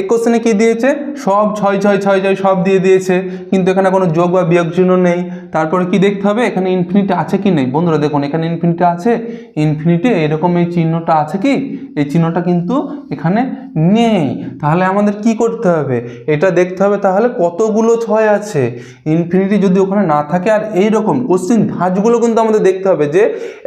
এই কোশ্চেনে কি দিয়েছে? সব ছয় ছয় ছয় ছয়, সব দিয়ে দিয়েছে। কিন্তু এখানে কোনো যোগ বা বিয়োগ চিহ্ন নেই। তারপরে কি দেখতে হবে? এখানে ইনফিনিটি আছে কি নেই? বন্ধুরা দেখুন, এখানে ইনফিনিটি আছে। ইনফিনিটি এরকম এই চিহ্নটা আছে কি? এই চিহ্নটা কিন্তু এখানে নেই। তাহলে আমাদের কি করতে হবে? এটা দেখতে হবে তাহলে কতগুলো ছয় আছে। ইনফিনিটি যদি ওখানে না থাকে, আর এই রকম কোশ্চেন ধাঁচগুলো কিন্তু আমাদের দেখতে হবে যে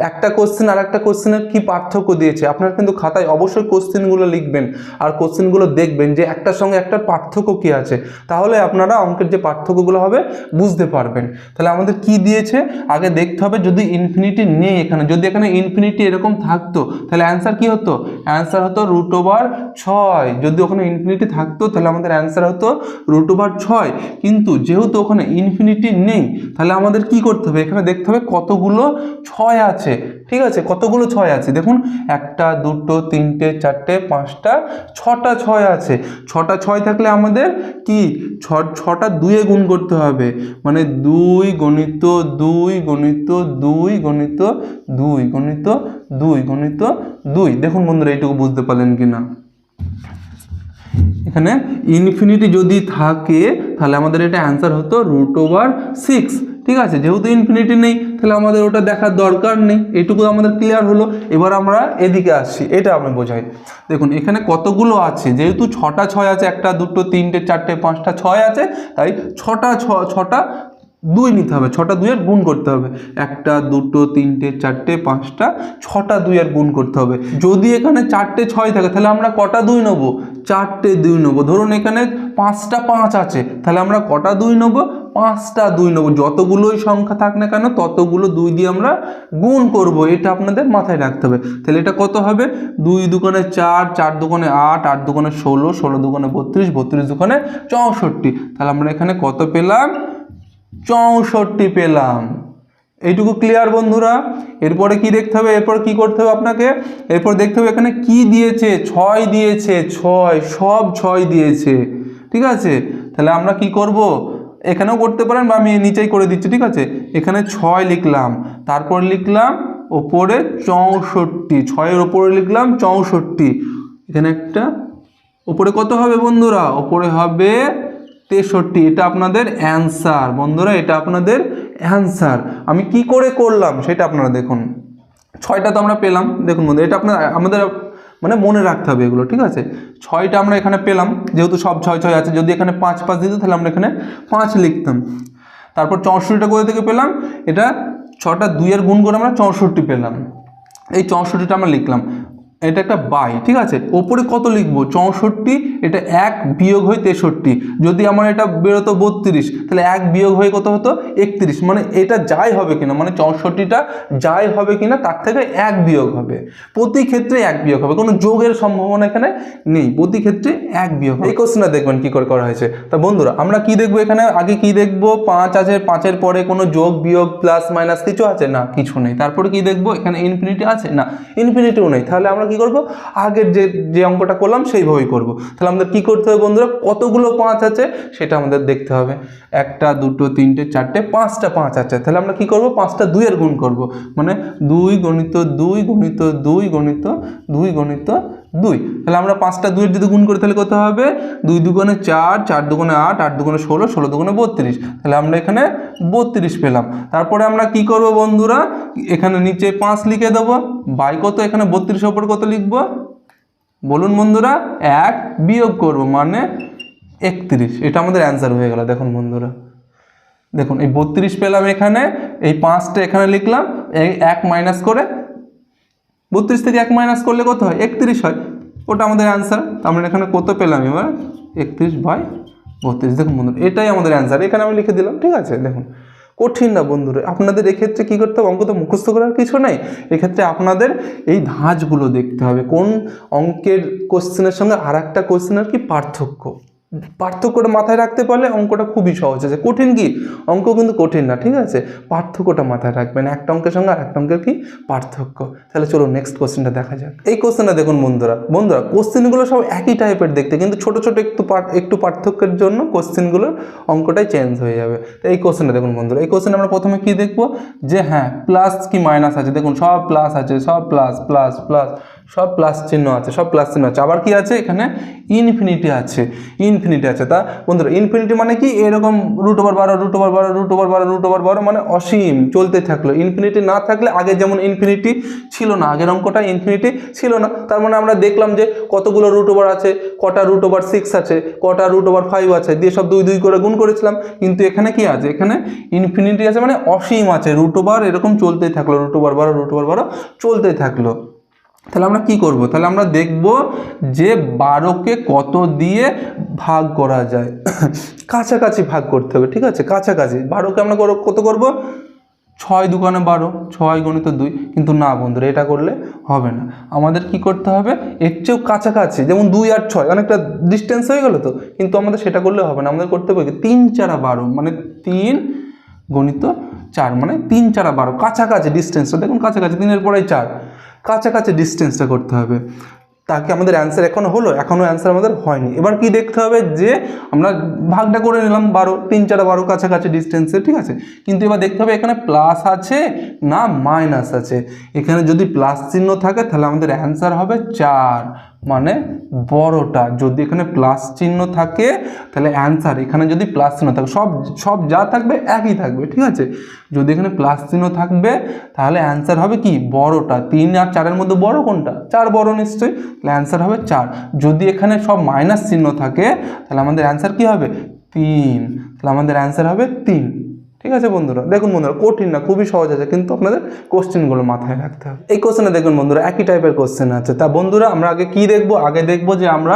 একটা কোশ্চেন আর একটা কোশ্চেনের কি পার্থক্য দিয়েছে। আপনার কিন্তু খাতায় অবশ্যই কোশ্চেনগুলো লিখবেন আর কোশ্চেনগুলো দেখবেন যে একটার সঙ্গে একটার পার্থক্য কি আছে। তাহলে আপনারা অঙ্কের যে পার্থক্যগুলো হবে বুঝতে পারবেন। তাহলে আমাদের কি দিয়েছে? আগে দেখতে হবে যদি ইনফিনিটি নেই এখানে। যদি এখানে ইনফিনিটি এরকম থাকতো, তাহলে অ্যান্সার কি হতো? অ্যান্সার হতো রুট ওভার ছয় যদি ওখানে ইনফিনিটি থাকতো, তাহলে আমাদের অ্যান্সার হতো রুট ওভার ছয়। কিন্তু যেহেতু ওখানে ইনফিনিটি নেই, তাহলে আমাদের কি করতে হবে? এখানে দেখতে হবে কতগুলো ছয় আছে। ঠিক আছে? কতগুলো ছয় আছে? দেখুন, একটা, দুটো, তিনটে, চারটে, পাঁচটা, ছটা ছয় আছে। ছটা ছয় থাকলে আমাদের কি? ছ, ছটা দুয়ে গুণ করতে হবে। মানে দুই গণিত দুই গণিত দুই গণিত দুই গণিত দুই গণিত দুই। দেখুন বন্ধুরা, এইটুকু বুঝতে পারলেন কি না এখানে ইনফিনিটি যদি থাকে, তাহলে আমাদের এটা অ্যান্সার হতো রুট ওভার সিক্স ঠিক আছে? যেহেতু ইনফিনিটি নেই, তাহলে আমাদের ওটা দেখার দরকার নেই। এটুকু আমাদের ক্লিয়ার হলো। এবার আমরা এদিকে আসছি, এটা আমি বোঝাই। দেখুন, এখানে কতগুলো আছে? যেহেতু ছটা ছয় আছে, একটা, দুটো, তিনটে, চারটে, পাঁচটা ছয় আছে, তাই ছটা ছটা দুই নিতে হবে, ছটা দুইয়ের গুণ করতে হবে। একটা, দুটো, তিনটে, চারটে, পাঁচটা, ছটা দুইয়ের গুণ করতে হবে। যদি এখানে চারটে ছয় থাকে, তাহলে আমরা কটা দুই নেব? চারটে দুই নেব। ধরুন এখানে পাঁচটা পাঁচ আছে, তাহলে আমরা কটা দুই নেব? পাঁচটা দুই নেব। যতগুলোই সংখ্যা থাক না কেন, ততগুলো দুই দিয়ে আমরা গুণ করব। এটা আপনাদের মাথায় রাখতে হবে। তাহলে এটা কত হবে? দুই দুকানে চার চার দোকানে আট আট দোকানে ষোলো ষোলো দোকানে বত্রিশ বত্রিশ দোকানে চৌষট্টি। তাহলে আমরা এখানে কত পেলাম? চৌষট্টি পেলাম। এইটুকু ক্লিয়ার বন্ধুরা? এরপরে কি দেখতে হবে? এরপর কি করতে হবে আপনাকে? এরপর দেখতে হবে এখানে কি দিয়েছে? ছয় দিয়েছে, ছয়, সব ছয় দিয়েছে। ঠিক আছে? তাহলে আমরা কি করব? এখানেও করতে পারেন বা আমি নিচেই করে দিচ্ছি, ঠিক আছে? এখানে ছয় লিখলাম, তারপর লিখলাম ওপরে চৌষট্টি, ছয়ের ওপরে লিখলাম চৌষট্টি। এখানে একটা, ওপরে কত হবে বন্ধুরা? ওপরে হবে তেষট্টি, এটা আপনাদের অ্যান্সার বন্ধুরা, এটা আপনাদের অ্যান্সার আমি কি করে করলাম সেটা আপনারা দেখুন। ছয়টা তো আমরা পেলাম। দেখুন বন্ধু এটা আপনার, আমাদের মানে মনে রাখতে হবে এগুলো, ঠিক আছে? ছয়টা আমরা এখানে পেলাম। যেহেতু সব ছয় ছয় আছে, যদি এখানে পাঁচ পাঁচ দিত, তাহলে আমরা এখানে পাঁচ লিখতাম। তারপর চৌষট্টিটা কোথা থেকে পেলাম? এটা ছটা দুইয়ের গুণ করে আমরা চৌষট্টি পেলাম। এই চৌষট্টিটা আমরা লিখলাম। এটা একটা বাই, ঠিক আছে? ওপরে কত লিখব? চৌষট্টি, এটা এক বিয়োগ হয়ে তেষট্টি। যদি আমার এটা বেরোতো বত্রিশ, তাহলে এক বিয়োগ হয়ে কত হতো? একত্রিশ। মানে এটা যাই হবে কিনা মানে চৌষট্টিটা যাই হবে কিনা, তার থেকে এক বিয়োগ হবে। প্রতি ক্ষেত্রে এক বিয়োগ হবে। কোনো যোগের সম্ভাবনা এখানে নেই। প্রতি ক্ষেত্রে এক বিয়োগ। এই কোশ্চেনটা দেখবেন কি করে করা হয়েছে। তা বন্ধুরা, আমরা কি দেখব এখানে? আগে কি দেখব? পাঁচ আছে, পাঁচের পরে কোনো যোগ, বিয়োগ প্লাস মাইনাস কিছু আছে? না, কিছু নেই। তারপরে কি দেখব? এখানে ইনফিনিটি আছে? না ইনফিনিটিও নেই। তাহলে আমরা কি করব? আগের যে যে অঙ্কটা করলাম সেইভাবেই করব। তাহলে আমাদের কি করতে হবে বন্ধুরা? কতগুলো পাঁচ আছে সেটা আমাদের দেখতে হবে। একটা, দুটো, তিনটে, চারটে, পাঁচটা পাঁচ আছে। তাহলে আমরা কি করব? পাঁচটা দুইয়ের গুণ করব। মানে দুই গণিত দুই গণিত দুই গণিত দুই গণিত দুই। তাহলে আমরা পাঁচটা দুইয়ের যদি গুণ করি, তাহলে কত হবে? দুই দুগুণে চার চার দুগুণে আট আট দুগুণে ষোলো ষোলো দুগুণে বত্রিশ। তাহলে আমরা এখানে বত্রিশ পেলাম। তারপরে আমরা কি করব বন্ধুরা? এখানে নিচে পাঁচ লিখে দেবো। বাই কত? এখানে বত্রিশ ওপর কত লিখব? বলুন বন্ধুরা, এক বিয়োগ করব মানে একত্রিশ। এটা আমাদের অ্যান্সার হয়ে গেল, দেখুন বন্ধুরা। দেখুন, এই বত্রিশ পেলাম এখানে, এই পাঁচটা এখানে লিখলাম, এই এক মাইনাস করে বত্রিশ থেকে এক মাইনাস করলে কত হয়? একত্রিশ হয়। ওটা আমাদের অ্যান্সার আমরা এখানে কত পেলাম এবার? একত্রিশ বাই বত্রিশ। দেখুন বন্ধুরা, এটাই আমাদের অ্যান্সার এখানে আমি লিখে দিলাম, ঠিক আছে? দেখুন, কঠিন না বন্ধুরা। আপনাদের এক্ষেত্রে কী করতে হবে? অঙ্ক তো মুখস্থ করার কিছু নেই। এক্ষেত্রে আপনাদের এই ধাঁচগুলো দেখতে হবে। কোন অঙ্কের কোশ্চেনের সঙ্গে আর একটা কোশ্চেনের কি পার্থক্য? পার্থক্যটা মাথায় রাখতে পারলে অঙ্কটা খুবই সহজ আছে। কঠিন কি? অঙ্ক কিন্তু কঠিন না, ঠিক আছে? পার্থক্যটা মাথায় রাখবেন একটা অঙ্কের সঙ্গে আর একটা অঙ্কের কি? পার্থক্য। তাহলে চলো নেক্সট কোশ্চেনটা দেখা যাক। এই কোশ্চেনটা দেখুন বন্ধুরা বন্ধুরা কোশ্চেনগুলো সব একই টাইপের দেখতে, কিন্তু ছোট ছোট একটু একটু পার্থক্যের জন্য কোশ্চেনগুলোর অঙ্কটাই চেঞ্জ হয়ে যাবে। তো এই কোশ্চেনটা দেখুন বন্ধুরা, এই কোশ্চেন আমরা প্রথমে কি দেখব? যে হ্যাঁ প্লাস কি মাইনাস আছে? দেখুন সব প্লাস আছে, সব প্লাস প্লাস প্লাস সব প্লাস চিহ্ন আছে সব প্লাস চিহ্ন আছে আবার কি আছে এখানে ইনফিনিটি আছে ইনফিনিটি আছে তা বন্ধুরা ইনফিনিটি মানে কি এরকম রুট ওভার বারো রুট ওভার বারো রুট ওভার বারো রুট ওভার বারো মানে অসীম চলতে থাকল ইনফিনিটি না থাকলে আগে যেমন ইনফিনিটি ছিল না আগের অঙ্কটা ইনফিনিটি ছিল না তার মানে আমরা দেখলাম যে কতগুলো রুট ওভার আছে কটা রুট ওভার সিক্স আছে কটা রুট ওভার ফাইভ আছে দিয়ে সব দুই দুই করে গুণ করেছিলাম কিন্তু এখানে কি আছে এখানে ইনফিনিটি আছে মানে অসীম আছে রুট ওভার এরকম চলতেই থাকল রুট ওভার বারো রুট ওভার বারো চলতেই থাকল তাহলে আমরা কি করব? তাহলে আমরা দেখব যে বারোকে কত দিয়ে ভাগ করা যায়। কাছাকাছি ভাগ করতে হবে, ঠিক আছে? কাছাকাছি। বারোকে আমরা কত করব? ছয় দোকানে বারো, ছয় গণিত দুই। কিন্তু না বন্ধুরা, এটা করলে হবে না। আমাদের কি করতে হবে? এর চেয়েও কাছাকাছি, যেমন দুই আর ছয়, অনেকটা ডিস্টেন্স হয়ে গেলো তো? কিন্তু আমাদের সেটা করলে হবে না। আমাদের করতে হবে তিন চারা বারো মানে তিন গণিত চার মানে তিন চারা বারো। কাছাকাছি ডিস্টেন্সটা দেখুন কাছাকাছি, তিনের পরেই চার। কাছাকাছি ডিস্টেন্সটা করতে হবে। তাকে আমাদের অ্যান্সার এখনও হলো এখনও অ্যান্সার আমাদের হয়নি। এবার কি দেখতে হবে যে, আমরা ভাগটা করে নিলাম বারো, তিন চার বারো কাছাকাছি ডিস্টেন্সে ঠিক আছে? কিন্তু এবার দেখতে হবে এখানে প্লাস আছে না মাইনাস আছে। এখানে যদি প্লাস চিহ্ন থাকে, তাহলে আমাদের অ্যান্সার হবে চার। মানে বড়টা। যদি এখানে প্লাস চিহ্ন থাকে, তাহলে অ্যান্সার এখানে যদি প্লাস চিহ্ন থাকে, সব সব যা থাকবে একই থাকবে, ঠিক আছে? যদি এখানে প্লাস চিহ্ন থাকবে, তাহলে অ্যান্সার হবে কি? বড়টা। তিন আর চারের মধ্যে বড় কোনটা? চার বড় নিশ্চয়ই। তাহলে অ্যান্সার হবে চার। যদি এখানে সব মাইনাস চিহ্ন থাকে, তাহলে আমাদের অ্যান্সার কি হবে? তিন। তাহলে আমাদের অ্যান্সার হবে তিন। ঠিক আছে বন্ধুরা? দেখুন বন্ধুরা, কঠিন না, খুবই সহজ আছে, কিন্তু আপনাদের কোশ্চেনগুলো মাথায় রাখতে হবে। এই কোশ্চেনে দেখুন বন্ধুরা, একই টাইপের কোশ্চেন আছে। তা বন্ধুরা, আমরা আগে কি দেখব? আগে দেখব যে আমরা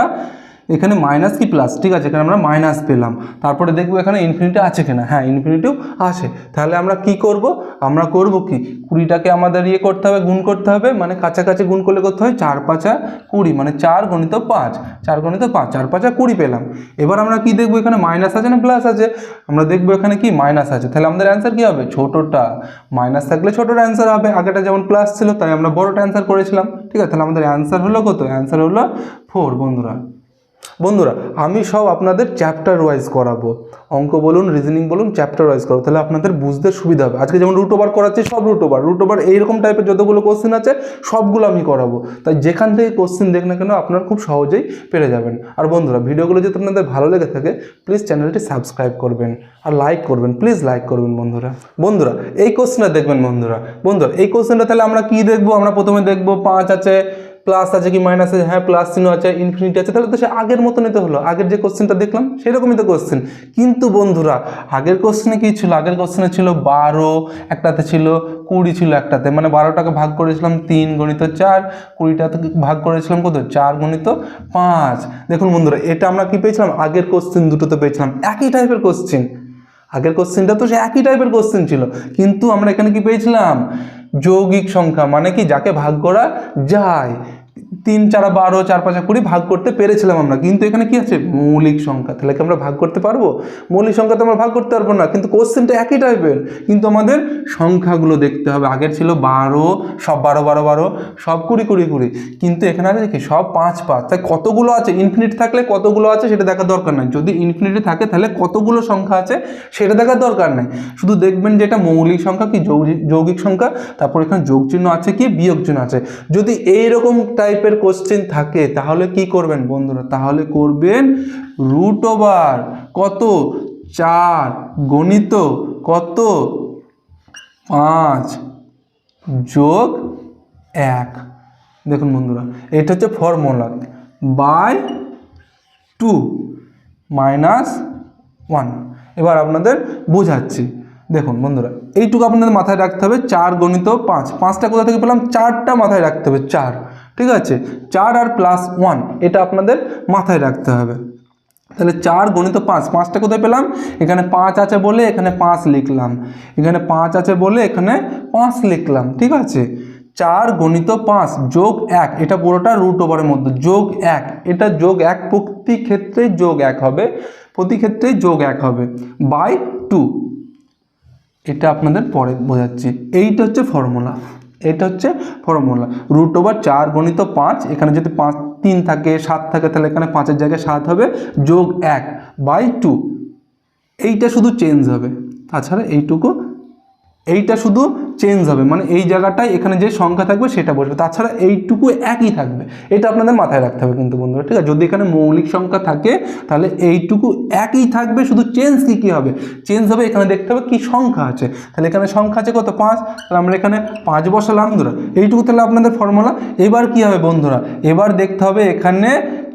এখানে মাইনাস কি প্লাস ঠিক আছে, এখানে আমরা মাইনাস পেলাম। তারপরে দেখব এখানে ইনফিনিটি আছে কিনা? হ্যাঁ ইনফিনিটিও আছে। তাহলে আমরা কি করব? আমরা করব কি? কুড়িটাকে আমাদের ইয়ে করতে হবে, গুণ করতে হবে মানে কাছাকাছি গুণ করলে করতে হয়? চার পাঁচা কুড়ি মানে চার গণিত পাঁচ। চার গণিত পাঁচ, চার পাঁচা কুড়ি পেলাম। এবার আমরা কি দেখব? এখানে মাইনাস আছে না প্লাস আছে? আমরা দেখব এখানে কি? মাইনাস আছে। তাহলে আমাদের অ্যান্সার কি হবে? ছোটোটা। মাইনাস থাকলে ছোটোর অ্যান্সার হবে। আগেটা যেমন প্লাস ছিল, তাই আমরা বড়োটা অ্যান্সার করেছিলাম। ঠিক আছে, তাহলে আমাদের অ্যান্সার হলো কত? অ্যান্সার হলো ফোর বন্ধুরা। বন্ধুরা, আমি সব আপনাদের চ্যাপ্টার ওয়াইজ করাবো। অঙ্ক বলুন রিজনিং বলুন চ্যাপ্টার ওয়াইজ করাবো। তাহলে আপনাদের বুঝতে সুবিধা হবে। আজকে যেমন রুট ওভার করাচ্ছি, সব রুট ওভার রুট ওভার এইরকম টাইপের যতগুলো কোশ্চেন আছে, সবগুলো আমি করাবো। তাই যেখান থেকে কোশ্চেন দেখ না কেন, আপনার খুব সহজেই পেরে যাবেন। আর বন্ধুরা, ভিডিওগুলো যদি আপনাদের ভালো লেগে থাকে প্লিজ চ্যানেলটি সাবস্ক্রাইব করবেন আর লাইক করবেন। প্লিজ লাইক করবেন বন্ধুরা। বন্ধুরা, এই কোশ্চেনটা দেখবেন বন্ধুরা। বন্ধুরা, এই কোশ্চেনটা তাহলে আমরা কি দেখব? আমরা প্রথমে দেখব পাঁচ আছে প্লাস আছে কি মাইনাস আছে? হ্যাঁ প্লাস চিহ্ন আছে ইনফিনিটি আছে। তাহলে তো সে আগের মতনই তো হলো। আগের যে কোশ্চেনটা দেখলাম, সেরকমই তো কোশ্চেন কিন্তু বন্ধুরা, আগের কোশ্চেনে কি ছিল? আগের কোশ্চেনে ছিল বারো, একটাতে ছিল কুড়ি ছিল একটাতে। মানে বারোটাকে ভাগ করেছিলাম তিন গণিত চার কুড়িটাতে ভাগ করেছিলাম কত? চার গণিত পাঁচ। দেখুন বন্ধুরা, এটা আমরা কি পেয়েছিলাম? আগের কোশ্চেন দুটোতে পেয়েছিলাম। একই টাইপের কোশ্চেন আগের কোশ্চেনটা তো সে একই টাইপের কোশ্চেন ছিল। কিন্তু আমরা এখানে কি পেয়েছিলাম? যৌগিক সংখ্যা মানে কি? যাকে ভাগ করা যায়। তিন, চার, বারো, চার, পাঁচা, কুড়ি ভাগ করতে পেরেছিলাম আমরা। কিন্তু এখানে কি আছে? মৌলিক সংখ্যা। তাহলে কি আমরা ভাগ করতে পারব? মৌলিক সংখ্যা তো আমরা ভাগ করতে পারব না। কিন্তু কোশ্চেনটা একই টাইপের। কিন্তু আমাদের সংখ্যাগুলো দেখতে হবে। আগের ছিল বারো, সব বারো বারো বারো, সব কুড়ি কুড়ি কুড়ি। কিন্তু এখানে আছে কি? সব পাঁচ পাঁচ। তাই কতগুলো আছে? ইনফিনিট থাকলে কতগুলো আছে সেটা দেখার দরকার নাই। যদি ইনফিনিটি থাকে তাহলে কতগুলো সংখ্যা আছে সেটা দেখার দরকার নাই। শুধু দেখবেন যে এটা মৌলিক সংখ্যা কি? যৌগিক সংখ্যা। তারপর এখানে যোগ চিহ্ন আছে কি? বিয়োগ চিহ্ন আছে। যদি এইরকম টাইপের কোশ্চেন থাকে, তাহলে কি করবেন বন্ধুরা? তাহলে করবেন রুট ওভার কত? চার। গণিত কত? পাঁচ যোগ এক। দেখুন বন্ধুরা, এটা হচ্ছে formula by two minus one এবার আপনাদের বোঝাচ্ছি। দেখুন বন্ধুরা, এইটুকু আপনাদের মাথায় রাখতে হবে, চার গণিত পাঁচ। পাঁচটা কোথা থেকে পেলাম? চারটা মাথায় রাখতে হবে, চার। ঠিক আছে? চার আর প্লাস ওয়ান এটা আপনাদের মাথায় রাখতে হবে। তাহলে চার গণিত পাঁচ, পাঁচটা কোথায় পেলাম? এখানে পাঁচ আছে বলে এখানে পাঁচ লিখলাম। এখানে পাঁচ আছে বলে এখানে পাঁচ লিখলাম, ঠিক আছে? চার গণিত পাঁচ, যোগ এক, এটা পুরোটা রুট ওভারের মধ্যে, যোগ এক, এটা যোগ এক, প্রতি ক্ষেত্রে যোগ এক হবে, প্রতি ক্ষেত্রেই যোগ এক হবে বাই টু এটা আপনাদের পরে বোঝাচ্ছি। এইটা হচ্ছে ফর্মুলা এটা হচ্ছে ফর্মুলা রুট ওভার চার গণিত পাঁচ, এখানে যদি পাঁচ, তিন থাকে, সাত থাকে, তাহলে এখানে পাঁচের জায়গায় সাত হবে, যোগ এক বাই টু এইটা শুধু চেঞ্জ হবে। তাছাড়া এইটুকু এইটা শুধু চেঞ্জ হবে। মানে এই জায়গাটায় এখানে যে সংখ্যা থাকবে সেটা বসবে। তাছাড়া এইটুকু একই থাকবে। এটা আপনাদের মাথায় রাখতে হবে কিন্তু বন্ধুরা, ঠিক আছে? যদি এখানে মৌলিক সংখ্যা থাকে, তাহলে এইটুকু একই থাকবে, শুধু চেঞ্জ কী কী হবে? চেঞ্জ হবে এখানে দেখতে হবে কী সংখ্যা আছে। তাহলে এখানে সংখ্যা আছে কত? পাঁচ। তাহলে আমরা এখানে পাঁচ বসালাম বন্ধুরা এইটুকু তাহলে আপনাদের ফর্মুলা এবার কি হবে বন্ধুরা? এবার দেখতে হবে এখানে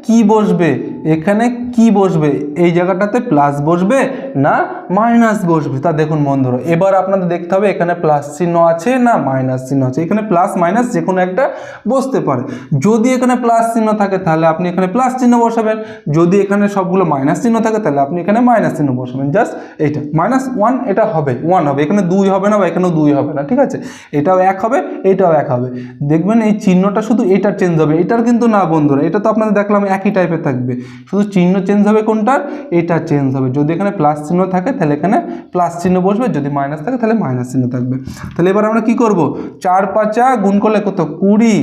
কি বসবে? এখানে কি বসবে? এই জায়গাটাতে প্লাস বসবে না মাইনাস বসবে? তা দেখুন বন্ধুরা, এবার আপনাদের দেখতে হবে এখানে প্লাস চিহ্ন আছে না মাইনাস চিহ্ন আছে? এখানে প্লাস মাইনাস যে কোনো একটা বসতে পারে। যদি এখানে প্লাস চিহ্ন থাকে, তাহলে আপনি এখানে প্লাস চিহ্ন বসাবেন। যদি এখানে সবগুলো মাইনাস চিহ্ন থাকে, তাহলে আপনি এখানে মাইনাস চিহ্ন বসাবেন। জাস্ট এইটা। মাইনাস ওয়ান এটা হবে। ওয়ান হবে। এখানে দুই হবে না বা এখানেও দুই হবে না, ঠিক আছে? এটাও এক হবে, এটাও এক হবে। দেখবেন এই চিহ্নটা শুধু এটার চেঞ্জ হবে। এটার কিন্তু না বন্ধুরা, এটা তো আপনাদের দেখলাম একই টাইপের থাকবে। শুধু চিহ্ন চেঞ্জ হবে কোনটার? এটা চেঞ্জ হবে। যদি এখানে প্লাস চিহ্ন থাকে, তাহলে এখানে প্লাস চিহ্ন বসবে। যদি মাইনাস থাকে, তাহলে মাইনাস চিহ্ন থাকবে। তাহলে এবার আমরা কি করব? চার পাঁচা গুণ করলে কত? কুড়ি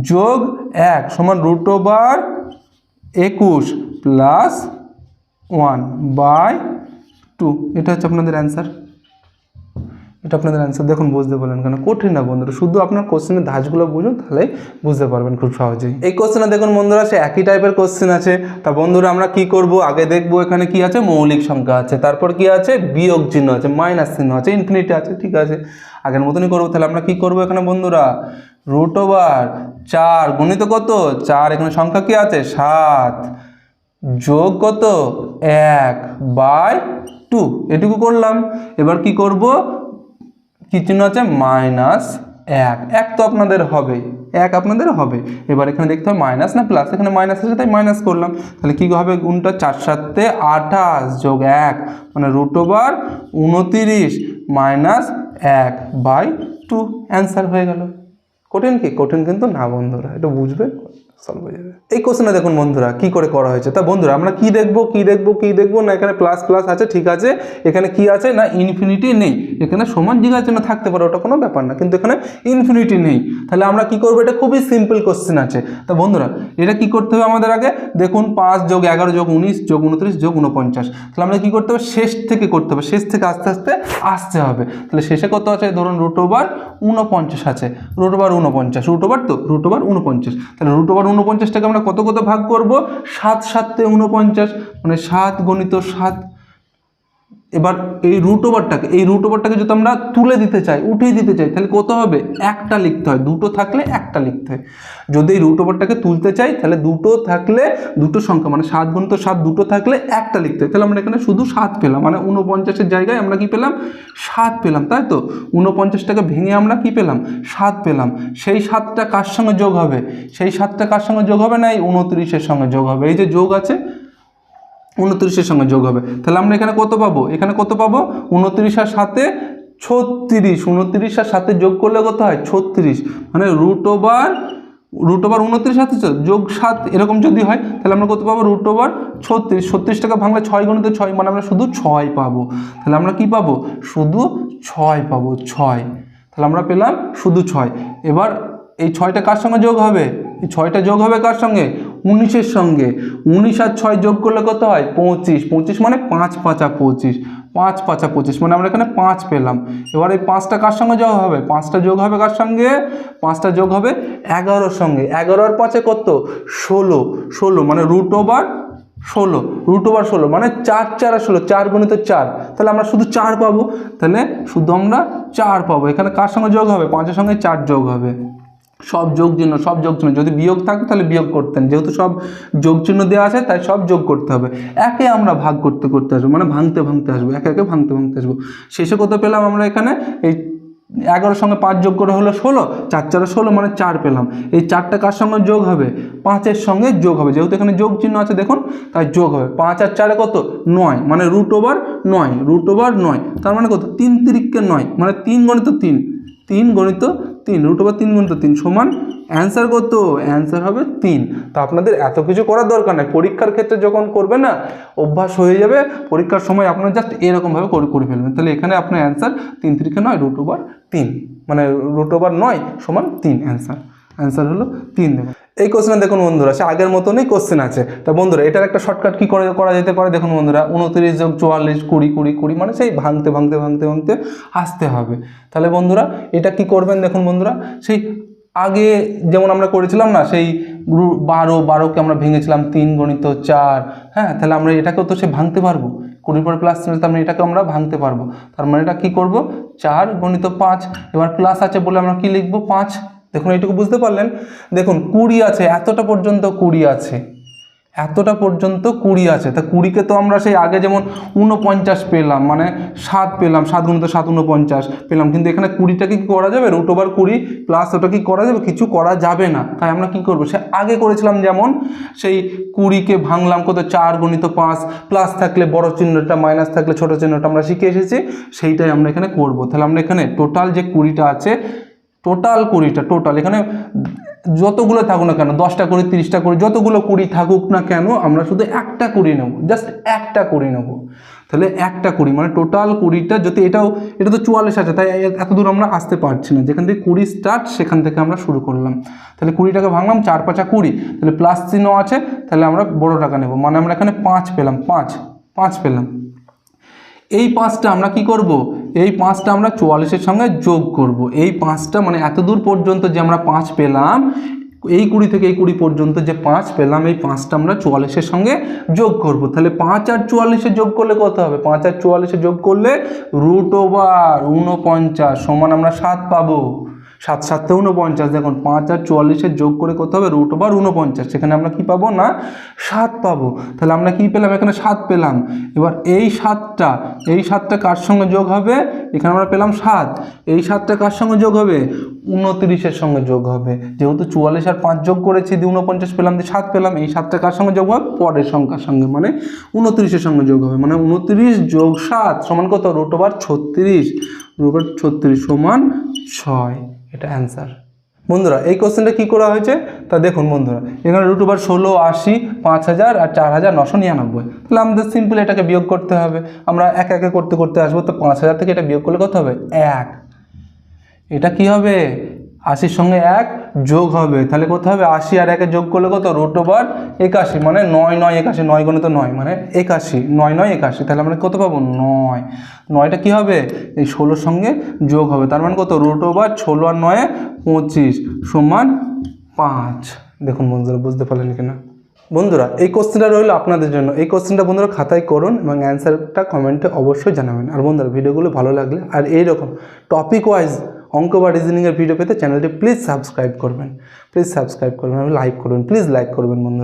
যোগ এক সমান রুট ওভার একুশ প্লাস ওয়ান বাই টু এটা হচ্ছে আপনাদের অ্যান্সার এটা আপনাদের অ্যান্সার দেখুন, বুঝতে পারলেন। কেন? কঠিন না বন্ধুরা, শুধু আপনার কোশ্চেনের ধাঁচগুলো বুঝুন, তাহলে বুঝতে পারবেন খুব সহজেই। এই কোশ্চেনে দেখুন বন্ধুরা, সে একই টাইপের কোশ্চেন আছে। তা বন্ধুরা, আমরা কি করব? আগে দেখব এখানে কি আছে, মৌলিক সংখ্যা আছে। তারপর কি আছে? বিয়োগ চিহ্ন আছে মাইনাস চিহ্ন আছে ইনফিনিটি আছে, ঠিক আছে। আগের মতনই করব, তাহলে আমরা কি করব এখানে বন্ধুরা? রুট ওভার চার গুণিত কত? চার, এখানে সংখ্যা কি আছে? সাত। যোগ কত? এক বাই টু এটুকু করলাম। এবার কি করব? কি চিহ্ন আছে? মাইনাস এক। এক তো আপনাদের হবে এক আপনাদের হবে। এবার এখানে দেখতে হবে মাইনাস না প্লাস। এখানে মাইনাস আছে, তাই মাইনাস করলাম। তাহলে কী হবে? গুণটা চার সাতে আঠাশ যোগ এক মানে রুট ওভার উনতিরিশ মাইনাস এক বাই টু অ্যান্সার হয়ে গেল। কঠিন কি? কঠিন কিন্তু না বন্ধুরা, এটা বুঝবে? সলভ হয়ে যাবে। এই কোশ্চেনে দেখুন বন্ধুরা, কি করে করা হয়েছে? তা বন্ধুরা, আমরা কি দেখব কি দেখব কি দেখব? না, এখানে প্লাস প্লাস আছে, ঠিক আছে। এখানে কি আছে? না ইনফিনিটি নেই। এখানে সমান জিজ্ঞাসা চিহ্ন থাকতে পারে, ওটা কোনো ব্যাপার না। কিন্তু এখানে ইনফিনিটি নেই। তাহলে আমরা কি করব? এটা খুবই সিম্পল কোশ্চেন আছে। তা বন্ধুরা, এটা কি করতে হবে আমাদের আগে? দেখুন, পাঁচ যোগ এগারো যোগ উনিশ যোগ উনত্রিশ যোগ উনপঞ্চাশ তাহলে আমরা কি করতে হবে? শেষ থেকে করতে হবে। শেষ থেকে আস্তে আস্তে আসতে হবে। তাহলে শেষে কত আছে? ধরুন রুট ওভার উনপঞ্চাশ আছে। রুট ওভার উনপঞ্চাশ রুট ওভার তো? রুট ওভার উনপঞ্চাশ তাহলে রুট ওভার উনপঞ্চাশটাকে আমরা কত কত ভাগ করব? সাত সাততে উনপঞ্চাশ মানে সাত গণিত সাত এবার এই রুট ওভারটাকে এই রুট ওভারটাকে যদি আমরা তুলে দিতে চাই, উঠিয়ে দিতে চাই, তাহলে কত হবে? একটা লিখতে হয়। দুটো থাকলে একটা লিখতে হয়। যদি এই রুট ওভারটাকে তুলতে চাই, তাহলে দুটো থাকলে দুটো সংখ্যা মানে সাত গুণিত সাত দুটো থাকলে একটা লিখতে হয়। তাহলে আমরা এখানে শুধু সাত পেলাম। মানে উনপঞ্চাশের জায়গায় আমরা কি পেলাম? সাত পেলাম, তাই তো? উনপঞ্চাশটাকে ভেঙে আমরা কি পেলাম? সাত পেলাম। সেই সাতটা কার সঙ্গে যোগ হবে? সেই সাতটা কার সঙ্গে যোগ হবে না? এই উনত্রিশের সঙ্গে যোগ হবে। এই যে যোগ আছে উনত্রিশের সঙ্গে যোগ হবে। তাহলে আমরা এখানে কত পাবো? এখানে কত পাবো? উনত্রিশ আর সাথে ছত্রিশ। উনত্রিশ আর সাথে যোগ করলে কত হয়? ছত্রিশ। মানে রুট ওভার রুট ওভার উনত্রিশ সাথে যোগ সাত এরকম যদি হয়, তাহলে আমরা কত পাবো? রুট ওভার ছত্রিশ। ছত্রিশ টাকা ভাঙলে ছয় গণিত ছয় মানে আমরা শুধু ছয় পাবো। তাহলে আমরা কি পাবো? শুধু ছয় পাবো, ছয়। তাহলে আমরা পেলাম শুধু ছয়। এবার এই ছয়টা কার সঙ্গে যোগ হবে? এই ছয়টা যোগ হবে কার সঙ্গে? উনিশের সঙ্গে। উনিশ আর ছয় যোগ করলে কত হয়? পঁচিশ। পঁচিশ মানে পাঁচ পাঁচা পঁচিশ। পাঁচ পাঁচা পঁচিশ মানে আমরা এখানে পাঁচ পেলাম। এবার এই পাঁচটা কার সঙ্গে যোগ হবে? পাঁচটা যোগ হবে কার সঙ্গে? পাঁচটা যোগ হবে এগারোর সঙ্গে। এগারো আর পাঁচে কত? ষোলো। ষোলো মানে রুট ওভার ষোলো। রুট ওভার ষোলো মানে চার চার আর ষোলো। চার গণিত চার। তাহলে আমরা শুধু চার পাবো। তাহলে শুধু আমরা চার পাবো। এখানে কার সঙ্গে যোগ হবে? পাঁচের সঙ্গে চার যোগ হবে। সব যোগ চিহ্ন, সব যোগ চিহ্ন। যদি বিয়োগ থাকতো তাহলে বিয়োগ করতেন। যেহেতু সব যোগ চিহ্ন দেওয়া আছে, তাই সব যোগ করতে হবে। একে আমরা ভাগ করতে করতে আসব মানে ভাঙতে ভাঙতে আসব, একে একে ভাঙতে ভাঙতে আসব। শেষে কত পেলাম আমরা এখানে? এই এগারোর সঙ্গে পাঁচ যোগ করে হলো ষোলো, চার চারে ষোলো মানে চার পেলাম। এই চারটা কার সঙ্গে যোগ হবে? পাঁচের সঙ্গে যোগ হবে। যেহেতু এখানে যোগ চিহ্ন আছে, দেখুন, তাই যোগ হবে। পাঁচ আর চারে কত? নয় মানে রুট ওভার নয় রুট ওভার নয়। তার মানে কত? তিন তিরিককে নয় মানে তিন গণিত তিন। তিন গণিত তিন রুট ওভার তিন গুণ তো তিন সমান অ্যান্সার কত? অ্যান্সার হবে তিন। তো আপনাদের এত কিছু করার দরকার নেই। পরীক্ষার ক্ষেত্রে যখন করবে না, অভ্যাস হয়ে যাবে। পরীক্ষার সময় আপনারা জাস্ট এরকমভাবে করে করে ফেলবেন। তাহলে এখানে আপনার অ্যান্সার তিন তিরিকে নয় রুট ওভার তিন। মানে রুট ওভার নয়, সমান তিন অ্যান্সার অ্যান্সার হলো তিন। দেবেন এই কোশ্চেনে দেখুন বন্ধুরা, সে আগের মতনই কোশ্চেন আছে। তা বন্ধুরা, এটার একটা শর্টকাট কি করে করা যেতে পারে? দেখুন বন্ধুরা, উনত্রিশ যোগ চুয়াল্লিশ, কুড়ি কুড়ি কুড়ি মানে সেই ভাঙতে ভাঙতে ভাঙতে ভাঙতে আসতে হবে। তাহলে বন্ধুরা, এটা কি করবেন দেখুন বন্ধুরা, সেই আগে যেমন আমরা করেছিলাম না, সেই বারো বারোকে আমরা ভেঙেছিলাম, তিন গণিত চার হ্যাঁ তাহলে আমরা এটাকেও তো সে ভাঙতে পারব। কুড়ির পর প্লাস তার মানে এটাকে আমরা ভাঙতে পারব। তার মানে এটা কী করব? চার গণিত পাঁচ, এবার প্লাস আছে বলে আমরা কি লিখব? পাঁচ। দেখুন, এইটুকু বুঝতে পারলেন? দেখুন, কুড়ি আছে, এতটা পর্যন্ত কুড়ি আছে। এতটা পর্যন্ত কুড়ি আছে। তা কুড়িকে তো আমরা সেই আগে যেমন উনপঞ্চাশ পেলাম মানে সাত পেলাম, সাত গুণিত সাত উনপঞ্চাশ পেলাম, কিন্তু এখানে কুড়িটাকে কি করা যাবে? রুট ওভার কুড়ি প্লাস ওটা কি করা যাবে? কিছু করা যাবে না। তাই আমরা কি করব? সে আগে করেছিলাম যেমন, সেই কুড়িকে ভাঙলাম, কত চার গণিত পাঁচ প্লাস থাকলে বড় চিহ্নটা মাইনাস থাকলে ছোট চিহ্নটা আমরা শিখে এসেছি, সেইটাই আমরা এখানে করব। তাহলে আমরা এখানে টোটাল যে কুড়িটা আছে টোটাল কুড়িটা, টোটাল। এখানে যতগুলো থাকুক না কেন, দশটা কুড়ি, তিরিশটা কুড়ি, যতগুলো কুড়ি থাকুক না কেন, আমরা শুধু একটা কুড়ি নেব জাস্ট একটা কুড়ি নেব। তাহলে একটা কুড়ি মানে টোটাল কুড়িটা, যদি এটাও, এটা তো চুয়াল্লিশ আছে, তাই এত দূর আমরা আসতে পারছি না। যেখান থেকে কুড়ি স্টার্ট সেখান থেকে আমরা শুরু করলাম। তাহলে কুড়িটাকে ভাঙলাম, চার পাঁচা কুড়ি। তাহলে প্লাস চিহ্ন আছে, তাহলে আমরা বড় টাকা নেব। মানে আমরা এখানে পাঁচ পেলাম, পাঁচ পাঁচ পেলাম। এই পাঁচটা আমরা কি করব? এই পাঁচটা আমরা চুয়াল্লিশের সঙ্গে যোগ করব। এই পাঁচটা মানে এত দূর পর্যন্ত যে আমরা পাঁচ পেলাম, এই কুড়ি থেকে এই কুড়ি পর্যন্ত যে পাঁচ পেলাম, এই পাঁচটা আমরা চুয়াল্লিশের সঙ্গে যোগ করব। তাহলে পাঁচ আর চুয়াল্লিশে যোগ করলে কত হবে? পাঁচ আর চুয়াল্লিশে যোগ করলে রুট ওভার উনপঞ্চাশ সমান আমরা সাত পাবো। সাত সাতটা উনপঞ্চাশ দেখুন, পাঁচ আর চুয়াল্লিশের যোগ করে করতে হবে? রুট ওভার উনপঞ্চাশ সেখানে আমরা কি পাবো? না, সাত পাবো। তাহলে আমরা কি পেলাম? এখানে সাত পেলাম। এবার এই সাতটা এই সাতটা কার সঙ্গে যোগ হবে? এখানে আমরা পেলাম সাত। এই সাতটা কার সঙ্গে যোগ হবে? উনত্রিশের সঙ্গে যোগ হবে। যেহেতু চুয়াল্লিশ আর পাঁচ যোগ করেছি, দিয়ে উনপঞ্চাশ পেলাম, দিয়ে সাত পেলাম, এই সাতটা কার সঙ্গে যোগ হবে? পরের সংখ্যার সঙ্গে মানে উনত্রিশের সঙ্গে যোগ হবে। মানে উনত্রিশ যোগ সাত সমান কত? রুট ওভার ছত্রিশ। রুট ওভার ছত্রিশ সমান ছয়। এটা অ্যান্সার বন্ধুরা, এই কোশ্চেনটা কী করা হয়েছে? তা দেখুন বন্ধুরা, এখানে রুট ওভার ষোলো, আশি, পাঁচ হাজার আর চার হাজার নশো নিরানব্বই। তাহলে আমাদের সিম্পল এটাকে বিয়োগ করতে হবে। আমরা এক একে করতে করতে আসব, তো পাঁচ হাজার থেকে এটা বিয়োগ করলে কত হবে? এক। এটা কি হবে? আশির সঙ্গে এক যোগ হবে। তাহলে কত হবে? আশি আর একে যোগ করলে কত? রুট ওভার একাশি মানে নয় নয়, একাশি, নয় গুণে তো নয় মানে একাশি, নয় নয়, একাশি। তাহলে আমরা কত পাবো? নয়। নয়টা কি হবে? এই ষোলোর সঙ্গে যোগ হবে। তার মানে কত? রুট ওভার ষোলো আর নয়ে, পঁচিশ সমান পাঁচ। দেখুন বন্ধুরা, বুঝতে পারলেন কিনা? বন্ধুরা, এই কোশ্চেনটা রইল আপনাদের জন্য। এই কোশ্চেনটা বন্ধুরা খাতায় করুন এবং অ্যান্সারটা কমেন্টে অবশ্যই জানাবেন। আর বন্ধুরা ভিডিওগুলো ভালো লাগলে, আর এইরকম টপিক ওয়াইজ অঙ্ক বা রিজনিংয়ের ভিডিও পেতে চ্যানেলটি প্লিজ সাবস্ক্রাইব করবেন। প্লিজ সাবস্ক্রাইব করবেন লাইক করবেন প্লিজ লাইক করবেন বন্ধুরা।